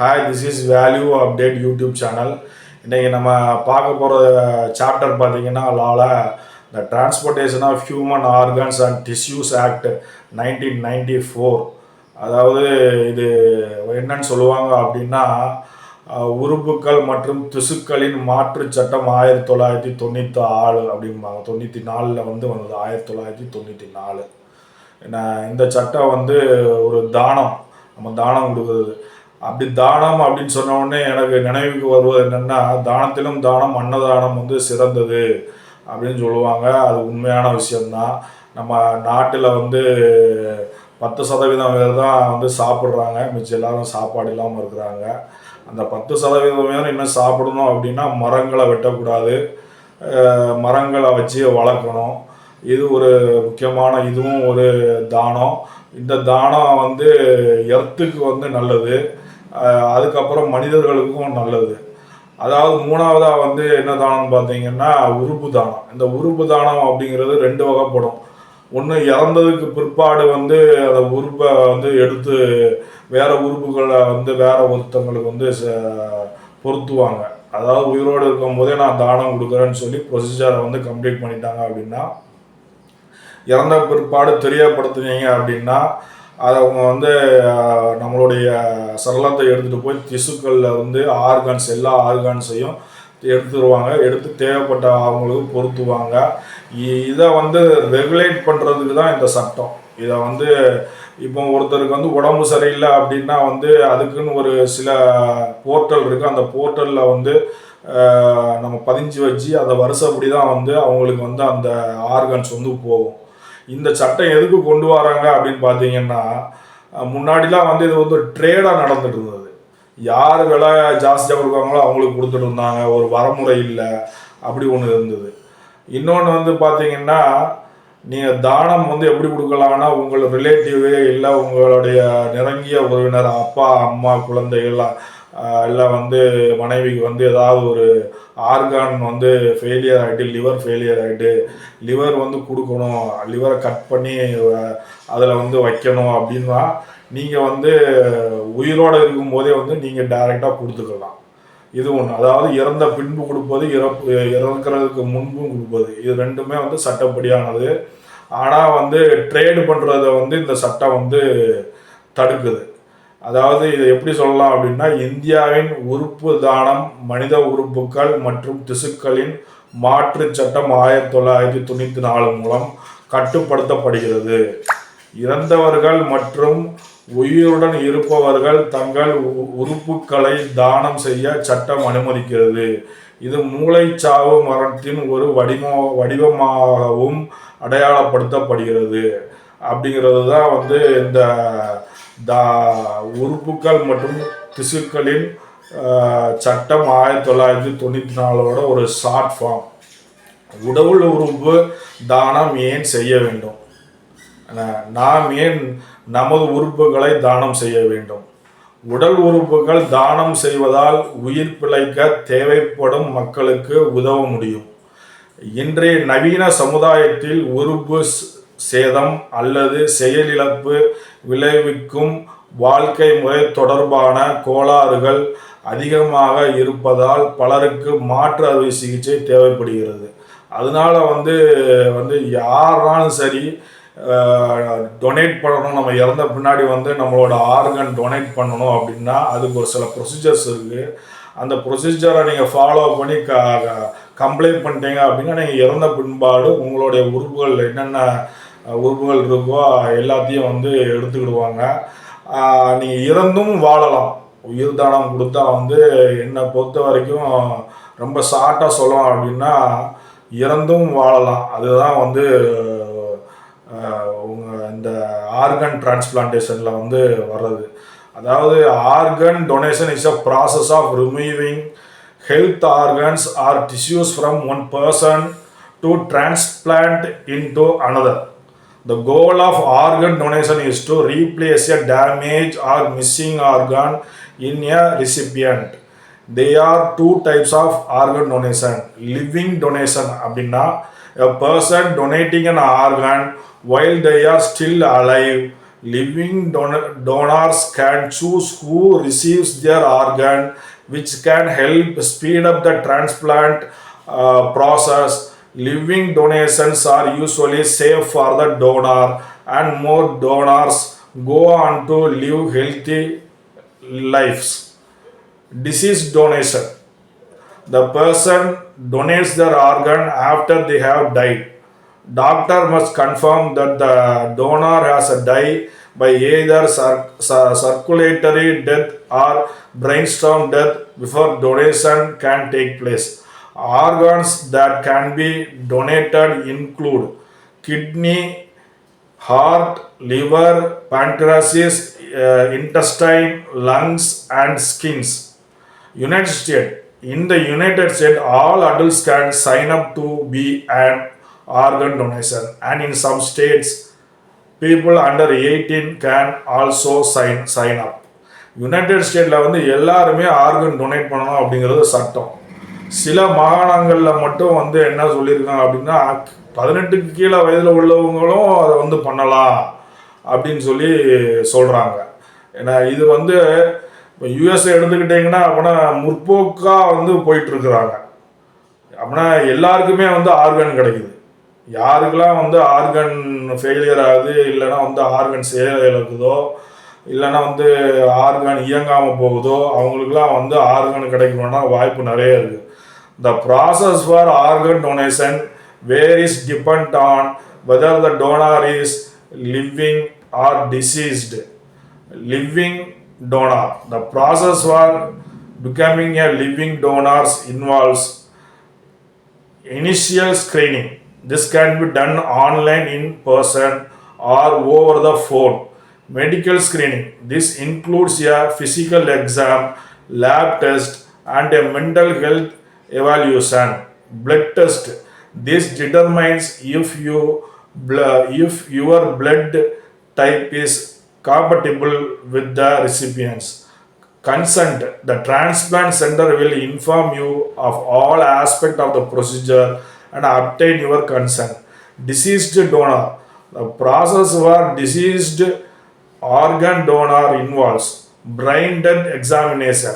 Hi this is value update YouTube channel இன்றைக்கி நம்ம பார்க்க போகிற சாப்டர் பார்த்தீங்கன்னா லால இந்த transportation of human organs and tissues act nineteen ninety four அதாவது இது என்னன்னு சொல்லுவாங்க அப்படின்னா உறுப்புகள் மற்றும் திசுக்களின் மாற்று சட்டம் ஆயிரத்தி தொள்ளாயிரத்தி தொண்ணூற்றி ஆறு அப்படிம்பாங்க. தொண்ணூற்றி நாலில் வந்து வந்தது ஆயிரத்தி தொள்ளாயிரத்தி தொண்ணூற்றி நாலு. என்ன இந்த சட்டம் வந்து ஒரு தானம். நம்ம தானம் கொடுக்குறது. அப்படி தானம் அப்படின்னு சொன்ன உடனே எனக்கு நினைவுக்கு வருவது என்னென்னா தானத்திலும் தானம் அன்னதானம் வந்து சிறந்தது அப்படின்னு சொல்லுவாங்க. அது உண்மையான விஷயம்தான். நம்ம நாட்டில் வந்து பத்து சதவீதம் பேர் தான் வந்து சாப்பிட்றாங்க. மிச்சம் எல்லாரும் சாப்பாடு இல்லாமல் இருக்கிறாங்க. அந்த பத்து சதவீதம் பேர் இன்னும் சாப்பிடணும் அப்படின்னா மரங்களை வெட்டக்கூடாது. மரங்களை வச்சு வளர்க்கணும். இது ஒரு முக்கியமான இதுவும் ஒரு தானம். இந்த தானம் வந்து எர்த்துக்கு வந்து நல்லது. அதுக்கப்புறம் மனிதர்களுக்கும் நல்லது. அதாவது மூணாவதாக வந்து என்ன தானம் பார்த்தீங்கன்னா உறுப்பு தானம். இந்த உறுப்பு தானம் அப்படிங்கிறது ரெண்டு வகைப்படும். ஒன்று இறந்ததுக்கு பிற்பாடு வந்து அந்த உறுப்பை வந்து எடுத்து வேற உறுப்புகளை வந்து வேற ஒருத்தங்களுக்கு வந்து ச- பொருத்துவாங்க. அதாவது உயிரோடு இருக்கும் போதே நான் தானம் கொடுக்குறேன்னு சொல்லி ப்ரொசீஜரை வந்து கம்ப்ளீட் பண்ணிட்டாங்க அப்படின்னா இறந்த பிற்பாடு தெரியப்படுத்துனீங்க அப்படின்னா அதை அவங்க வந்து நம்மளுடைய சரளத்தை எடுத்துகிட்டு போய் திசுக்களில் வந்து ஆர்கான்ஸ் எல்லா ஆர்கான்ஸையும் எடுத்துருவாங்க. எடுத்து தேவைப்பட்ட அவங்களுக்கு பொருத்துவாங்க. இதை வந்து ரெகுலேட் பண்ணுறதுக்கு தான் இந்த சட்டம். இதை வந்து இப்போ ஒருத்தருக்கு வந்து உடம்பு சரியில்லை அப்படின்னா வந்து அதுக்குன்னு ஒரு சில போர்ட்டல் இருக்குது அந்த போர்ட்டலில் வந்து நம்ம பதிஞ்சு வச்சு அந்த வருஷப்படி தான் வந்து அவங்களுக்கு வந்து அந்த ஆர்கன்ஸ் வந்து போகும். இந்த சட்டம் எதுக்கு கொண்டு வராங்க அப்படின்னு பார்த்தீங்கன்னா முன்னாடிலாம் வந்து இது வந்து ட்ரேடாக நடந்துட்டு இருந்தது. யார் விலை ஜாஸ்தியாக கொடுக்காங்களோ அவங்களுக்கு கொடுத்துட்டு இருந்தாங்க. ஒரு வரமுறை இல்லை. அப்படி ஒன்று இருந்தது. இன்னொன்று வந்து பார்த்தீங்கன்னா நீங்கள் தானம் வந்து எப்படி கொடுக்கலாம்னா உங்கள் ரிலேட்டிவ் இல்லை உங்களுடைய நெருங்கிய உறவினர் அப்பா அம்மா குழந்தைகள் இல்லை வந்து மனைவிக்கு வந்து ஏதாவது ஒரு ஆர்கான் வந்து ஃபெயிலியர் ஆகிட்டு லிவர் ஃபெயிலியர் ஆகிட்டு லிவர் வந்து கொடுக்கணும் லிவரை கட் பண்ணி அதில் வந்து வைக்கணும் அப்படின்னா நீங்கள் வந்து உயிரோடு இருக்கும்போதே வந்து நீங்கள் டைரெக்டாக கொடுத்துக்கலாம். இது ஒன்று அதாவது இறந்த பின்பு கொடுப்பது இறப்பு இறக்கிறதுக்கு முன்பும் கொடுப்பது. இது ரெண்டுமே வந்து சட்டப்படியானது. ஆனால் வந்து ட்ரேடு பண்ணுறத வந்து இந்த சட்டம் வந்து தடுக்குது. அதாவது இதை எப்படி சொல்லலாம் அப்படின்னா இந்தியாவின் உறுப்பு தானம் மனித உறுப்புகள் மற்றும் திசுக்களின் மாற்று சட்டம் ஆயிரத்தி தொள்ளாயிரத்தி தொண்ணூற்றி நாலு மூலம் கட்டுப்படுத்தப்படுகிறது. இறந்தவர்கள் மற்றும் உயிருடன் இருப்பவர்கள் தங்கள் உ- உறுப்புகளை தானம் செய்ய சட்டம் அனுமதிக்கிறது. இது மூளைச்சாவு மரணத்தின் ஒரு வடிவ வடிவமாகவும் அடையாளப்படுத்தப்படுகிறது. அப்படிங்கிறது தான் வந்து இந்த தா உறுப்புகள் மற்றும் திசுக்களின் சட்டம் ஆயிரத்தி தொள்ளாயிரத்தி தொண்ணூற்றி நாலோட ஒரு ஷார்ட் ஃபார்ம் உடல் உறுப்பு தானம் ஏன் செய்ய வேண்டும்? நாம் ஏன் நமது உறுப்புகளை தானம் செய்ய வேண்டும்? உடல் உறுப்புகள் தானம் செய்வதால் உயிர் பிழைக்க தேவைப்படும் மக்களுக்கு உதவ முடியும். இன்றைய நவீன சமுதாயத்தில் உறுப்பு சேதம் அல்லது செயலிழப்பு விளைவிக்கும் வாழ்க்கை முறை தொடர்பான கோளாறுகள் அதிகமாக இருப்பதால் பலருக்கு மாற்று அறுவை சிகிச்சை தேவைப்படுகிறது. அதனால வந்து வந்து யாராலும் சரி டொனேட் பண்ணணும். நம்ம இறந்த பின்னாடி வந்து நம்மளோட ஆர்கன் டொனேட் பண்ணணும் அப்படின்னா அதுக்கு ஒரு சில ப்ரொசீஜர்ஸ் இருக்குது அந்த ப்ரொசீஜரை நீங்கள் ஃபாலோ பண்ணி க கம்ப்ளைண்ட் பண்ணிட்டீங்க அப்படின்னா நீங்கள் இறந்த பின்பாடு உங்களுடைய உறுப்புகள் என்னென்ன உறுப்புகள் இருக்கோ எல்லாத்தையும் வந்து எடுத்துக்கிடுவாங்க. நீங்கள் இறந்தும் வாழலாம். உயிர் தானம் கொடுத்தா வந்து என்னை பொறுத்த வரைக்கும் ரொம்ப ஷார்ட்டாக சொல்லலாம் அப்படின்னா இறந்தும் வாழலாம். அதுதான் வந்து உங்கள் இந்த ஆர்கன் டிரான்ஸ்பிளான்டேஷனில் வந்து வர்றது. அதாவது organ donation is a process of removing health organs or tissues from one person to transplant into another The goal of organ donation is to replace a damaged or missing organ in a recipient. There are two types of organ donation. Living donation அப்படின்னா a person donating an organ while they are still alive living don- donors can choose who receives their organ which can help speed up the transplant uh, process living donations are usually safe for the donor and more donors go on to live healthy lives. Disease donation. The person donates their organ after they have died. Doctor must confirm that the donor has died by either cir- cir- circulatory death or brainstorm death before donation can take place organs that can be donated include kidney heart, liver, pancreas, uh, intestine, lungs, and skins. United States. In the United States, all adults can sign up to be an organ donation, and in some states, people under 18 can also sign sign up. United ஸ்டேட்டில் வந்து எல்லாருமே organ donate பண்ணணும் அப்படிங்கிறது சட்டம் சில மாகாணங்களில் மட்டும் வந்து என்ன சொல்லியிருக்காங்க அப்படின்னா பதினெட்டுக்கு கீழே வயதில் உள்ளவங்களும் அதை வந்து பண்ணலாம் அப்படின்னு சொல்லி சொல்கிறாங்க ஏன்னா இது வந்து இப்போ யூஎஸ்ஏ எடுத்துக்கிட்டிங்கன்னா அப்படின்னா முற்போக்காக வந்து போயிட்டுருக்குறாங்க. அப்படின்னா எல்லாருக்குமே வந்து ஆர்கன் கிடைக்குது. யாருக்கெல்லாம் வந்து ஆர்கன் ஃபெயிலியர் ஆகுது இல்லைன்னா வந்து ஆர்கன் செயல் இழக்குதோ இல்லைன்னா வந்து ஆர்கன் இயங்காமல் போகுதோ அவங்களுக்குலாம் வந்து ஆர்கன் கிடைக்கணும்னா வாய்ப்பு நிறைய இருக்குது The process for organ donation varies depend on whether the donor is living or deceased. Living donor. The process for becoming a living donor involves initial screening. This can be done online, in person, or over the phone. Medical screening. This includes a physical exam, lab test, and a mental health evaluation. Blood test. This determines if you if your blood type is compatible with the recipients. Consent. The transplant center will inform you of all aspects of the procedure and obtain your consent. Deceased donor. The process for deceased organ donor involves brain death examination.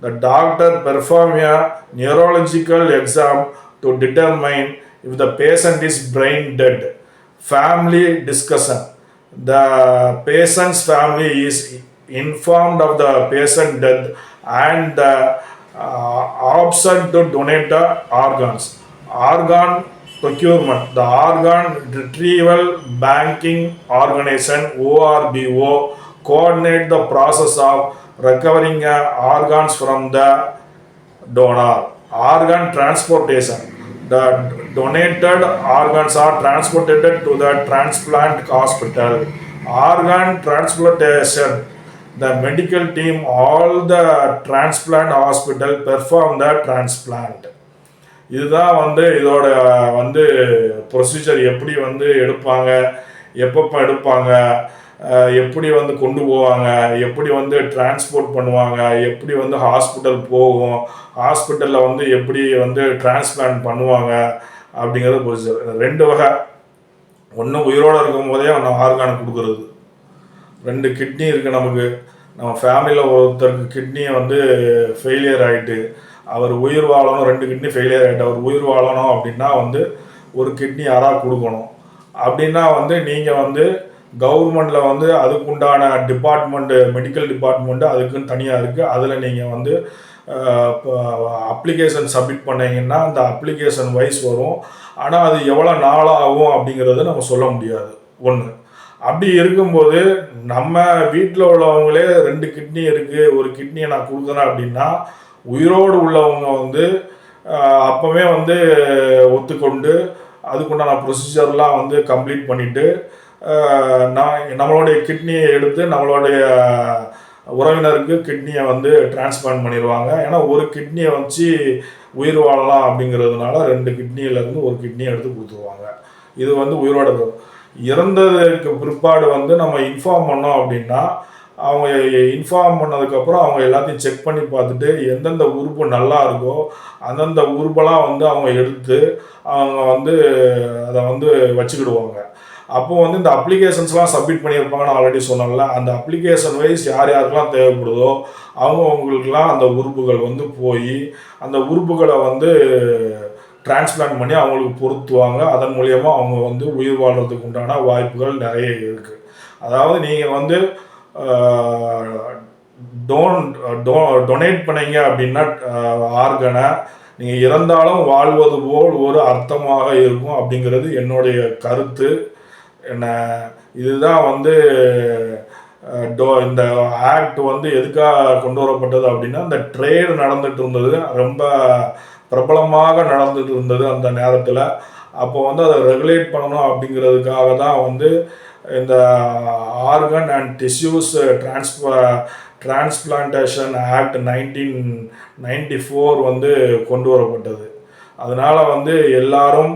The doctor perform a neurological exam to determine if the patient is brain dead. Family discussion the patient's family is informed of the patient death and the uh, option to donate the organs. Organ procurement. The Organ Retrieval Banking Organization ORBO coordinate the process of recovering uh, organs from the donor. Organ transportation. The donated organs are transported to the transplant hospital. Organ transplantation. The medical team, all the transplant hospital perform the transplant. இதுதான் வந்து இதோட வந்து procedure எப்படி வந்து எடுப்பாங்க எப்பப்போ எடுப்பாங்க? எப்படி வந்து கொண்டு போவாங்க? எப்படி வந்து டிரான்ஸ்போர்ட் பண்ணுவாங்க? எப்படி வந்து ஹாஸ்பிட்டல் போகும்? ஹாஸ்பிட்டலில் வந்து எப்படி வந்து டிரான்ஸ்பிளான்ட் பண்ணுவாங்க? அப்படிங்கிறது ப்ரொசீஜர் ரெண்டு வகை. ஒன்று உயிரோடு இருக்கும் போதே ஒன்று ஆர்கான் கொடுக்குறது. ரெண்டு கிட்னி இருக்குது நமக்கு. நம்ம ஃபேமிலியில் ஒருத்தருக்கு கிட்னியை வந்து ஃபெயிலியர் ஆகிட்டு அவர் உயிர் வாழணும் ரெண்டு கிட்னி ஃபெயிலியர் ஆகிட்டு அவர் உயிர் வாழணும் அப்படின்னா வந்து ஒரு கிட்னி யாராக கொடுக்கணும்? அப்படின்னா வந்து நீங்கள் வந்து கவர்மெண்ட்டில் வந்து அதுக்குண்டான டிபார்ட்மெண்ட்டு மெடிக்கல் டிபார்ட்மெண்ட்டு அதுக்குன்னு தனியாக இருக்குது அதில் நீங்கள் வந்து அப்ளிகேஷன் சப்மிட் பண்ணிங்கன்னா அந்த அப்ளிகேஷன் வைஸ் வரும். ஆனால் அது எவ்வளோ நாளாகும் அப்படிங்கிறத நம்ம சொல்ல முடியாது. ஒன்று அப்படி இருக்கும்போது நம்ம வீட்டில் உள்ளவங்களே ரெண்டு கிட்னி இருக்குது ஒரு கிட்னியை நான் கொடுக்குறேன் அப்படின்னா உயிரோடு உள்ளவங்க வந்து அப்போவே வந்து ஒத்துக்கொண்டு அதுக்குண்டான ப்ரொசீஜர்லாம் வந்து கம்ப்ளீட் பண்ணிவிட்டு நான் நம்மளுடைய கிட்னியை எடுத்து நம்மளுடைய உறவினருக்கு கிட்னியை வந்து டிரான்ஸ்பிளான்ட் பண்ணிடுவாங்க. ஏன்னா ஒரு கிட்னியை வச்சு உயிர் வாழலாம் அப்படிங்கிறதுனால ரெண்டு கிட்னியிலேருந்து ஒரு கிட்னியை எடுத்து கொடுத்துருவாங்க. இது வந்து உயிரோட இறந்ததுக்கு பிற்பாடு வந்து நம்ம இன்ஃபார்ம் பண்ணோம் அப்படின்னா அவங்க இன்ஃபார்ம் பண்ணதுக்கப்புறம் அவங்க எல்லாத்தையும் செக் பண்ணி பார்த்துட்டு எந்தெந்த உறுப்பு நல்லா இருக்கோ அந்தந்த உறுப்பெல்லாம் வந்து அவங்க எடுத்து அவங்க வந்து அதை வந்து வச்சுக்கிடுவாங்க. அப்போ வந்து இந்த அப்ளிகேஷன்ஸ்லாம் சப்மிட் பண்ணியிருப்பாங்க நான் ஆல்ரெடி சொன்னேன்ல அந்த அப்ளிகேஷன் வைஸ் யார் யாருக்கெல்லாம் தேவைப்படுதோ அவங்க அவங்களுக்குலாம் அந்த உறுப்புகள் வந்து போய் அந்த உறுப்புகளை வந்து டிரான்ஸ்பிளான்ட் பண்ணி அவங்களுக்கு பொருத்துவாங்க. அதன் மூலியமாக அவங்க வந்து உயிர் வாழ்கிறதுக்கு உண்டான வாய்ப்புகள் நிறைய இருக்குது அதாவது நீங்கள் வந்து டோன் டோ டொனேட் பண்ணீங்க அப்படின்னா ஆர்கனை நீங்கள் இறந்தாலும் வாழ்வது போல் ஒரு அர்த்தமாக இருக்கும் அப்படிங்கிறது என்னுடைய கருத்து. என்ன இதுதான் வந்து டோ இந்த ஆக்ட் வந்து எதுக்காக கொண்டு வரப்பட்டது அப்படின்னா இந்த ட்ரேடு நடந்துட்டு இருந்தது. ரொம்ப பிரபலமாக நடந்துட்டு இருந்தது அந்த நேரத்தில். அப்போ வந்து அதை ரெகுலேட் பண்ணணும் அப்படிங்கிறதுக்காக தான் வந்து இந்த organ and tissues trans transplantation act nineteen ninety four வந்து கொண்டு வரப்பட்டது. அதனால் வந்து எல்லாரும்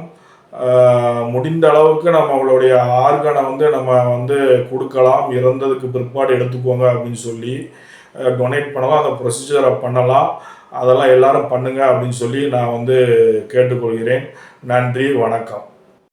முடிந்த அளவுக்கு நம்மளுடைய ஆர்கனை வந்து நம்ம வந்து கொடுக்கலாம். இறந்ததுக்கு பிற்பாடு எடுத்துக்கோங்க அப்படின்னு சொல்லி டொனேட் பண்ணலாம். அந்த ப்ரொசீஜரை பண்ணலாம். அதெல்லாம் எல்லாரும் பண்ணுங்க அப்படின்னு சொல்லி நான் வந்து கேட்டுக்கொள்கிறேன். நன்றி வணக்கம்.